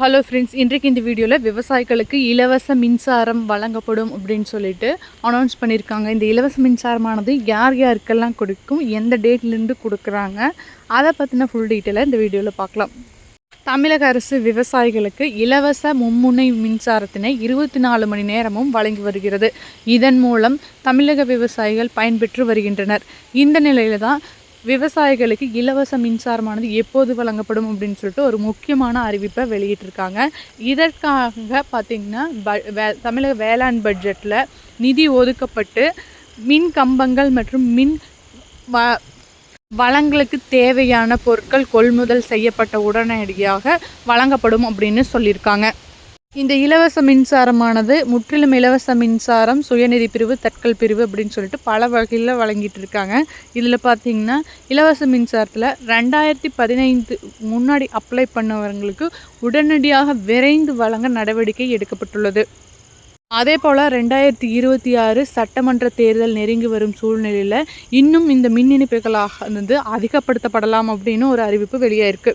Hello friends இன்றைக்கு இந்த வீடியோவில் விவசாயிகளுக்கு இலவச மின்சாரம் வழங்கப்படும் அப்படின்னு சொல்லிட்டு அனௌன்ஸ் பண்ணியிருக்காங்க இந்த இலவச மின்சாரமானது யார் யாருக்கெல்லாம் கொடுக்கும் எந்த டேட்லேருந்து கொடுக்குறாங்க அதை பற்றின ஃபுல் டீட்டெயிலை இந்த வீடியோவில் பார்க்கலாம். தமிழக அரசு விவசாயிகளுக்கு இலவச மும்முனை மின்சாரத்தினை இருபத்தி நாலு மணி நேரமும் வழங்கி வருகிறது. இதன் மூலம் தமிழக விவசாயிகள் பயன்பெற்று வருகின்றனர். இந்த நிலையில் தான் விவசாயிகளுக்கு இலவச மின்சாரமானது எப்போது வழங்கப்படும் அப்படின்னு சொல்லிட்டு ஒரு முக்கியமான அறிவிப்பை வெளியிட்டிருக்காங்க. இதற்காக பார்த்திங்கன்னா ப வே தமிழக வேளாண் பட்ஜெட்டில் நிதி ஒதுக்கப்பட்டு மின் கம்பங்கள் மற்றும் மின் வ வளங்களுக்கு தேவையான பொருட்கள் கொள்முதல் செய்யப்பட்ட உடனடியாக வழங்கப்படும் அப்படின்னு சொல்லியிருக்காங்க. இந்த இலவச மின்சாரமானது முற்றிலும் இலவச மின்சாரம் சுயநிதி பிரிவு தட்கல் பிரிவு அப்படின்னு சொல்லிட்டு பல வகையில் வழங்கிட்டு இருக்காங்க. இதில் பார்த்தீங்கன்னா இலவச மின்சாரத்தில் ரெண்டாயிரத்தி பதினைந்து முன்னாடி அப்ளை பண்ணவங்களுக்கு உடனடியாக விரைந்து வழங்க நடவடிக்கை எடுக்கப்பட்டுள்ளது. அதே போல் ரெண்டாயிரத்தி இருபத்தி ஆறு சட்டமன்ற தேர்தல் நெருங்கி வரும் சூழ்நிலையில் இன்னும் இந்த மின் இணைப்புகளாக வந்து அதிகப்படுத்தப்படலாம் அப்படின்னு ஒரு அறிவிப்பு வெளியாயிருக்கு.